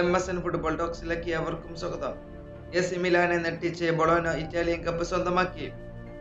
M S N football ടോക്സിലേക്ക് അവർക്കും സ്വാഗതം. എസ് സി മിലാനെ നെട്ടിച്ച് ബൊളോനോ ഇറ്റാലിയൻ കപ്പ് സ്വന്തമാക്കി.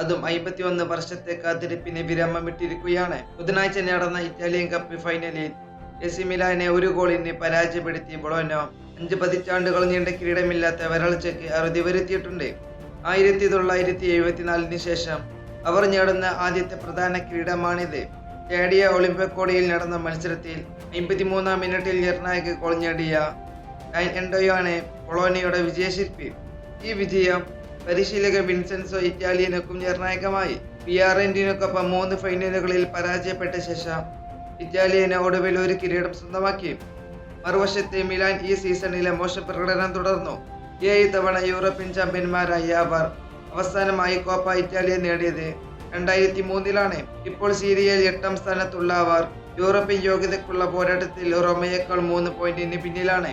അതും അമ്പത്തിയൊന്ന് വർഷത്തെ കാത്തിരിപ്പിന് വിരാമം വിട്ടിരിക്കുകയാണ് ബുധനാഴ്ച നടന്ന ഇറ്റാലിയൻ കപ്പ് ഫൈനലിൽ എസ് സി മിലാനെ ഒരു ഗോളിന് പരാജയപ്പെടുത്തി ബൊളോനോ അഞ്ച് പതിറ്റാണ്ടുകൾ നീണ്ട കിരീടമില്ലാത്ത വരൾച്ചയ്ക്ക് അറുതി വരുത്തിയിട്ടുണ്ട്. ആയിരത്തി തൊള്ളായിരത്തി എഴുപത്തിനാലിന് ശേഷം അവർ നേടുന്ന ആദ്യത്തെ പ്രധാന കിരീടമാണിത്. സ്റ്റേഡിയ ഒളിമ്പിക്കോടിയിൽ നടന്ന മത്സരത്തിൽ അമ്പത്തിമൂന്നാം മിനിറ്റിൽ നിർണായക ഗോൾ നേടിയ എൻഡോയാണ് കൊളോണിയുടെ വിജയശില്പി. ഈ വിജയം പരിശീലക വിൻസെൻസോ ഇറ്റാലിയനൊക്കും നിർണായകമായി. പിയാറന്റിനൊക്കൊപ്പം മൂന്ന് ഫൈനലുകളിൽ പരാജയപ്പെട്ട ശേഷം ഇറ്റാലിയന് ഒടുവിൽ ഒരു കിരീടം സ്വന്തമാക്കി. മറുവശത്തെ മിലാൻ ഈ സീസണിലെ മോശം പ്രകടനം തുടർന്നു. ഏഴ് തവണ യൂറോപ്യൻ ചാമ്പ്യന്മാരായ അവർ അവസാനമായി കോപ്പ ഇറ്റാലിയ നേടിയത് രണ്ടായിരത്തി മൂന്നിലാണ് ഇപ്പോൾ സീരിയയിൽ എട്ടാം സ്ഥാനത്തുള്ള അവർ യൂറോപ്യൻ യോഗ്യതയ്ക്കുള്ള പോരാട്ടത്തിൽ റോമയേക്കാൾ മൂന്ന് പോയിന്റിന് പിന്നിലാണ്.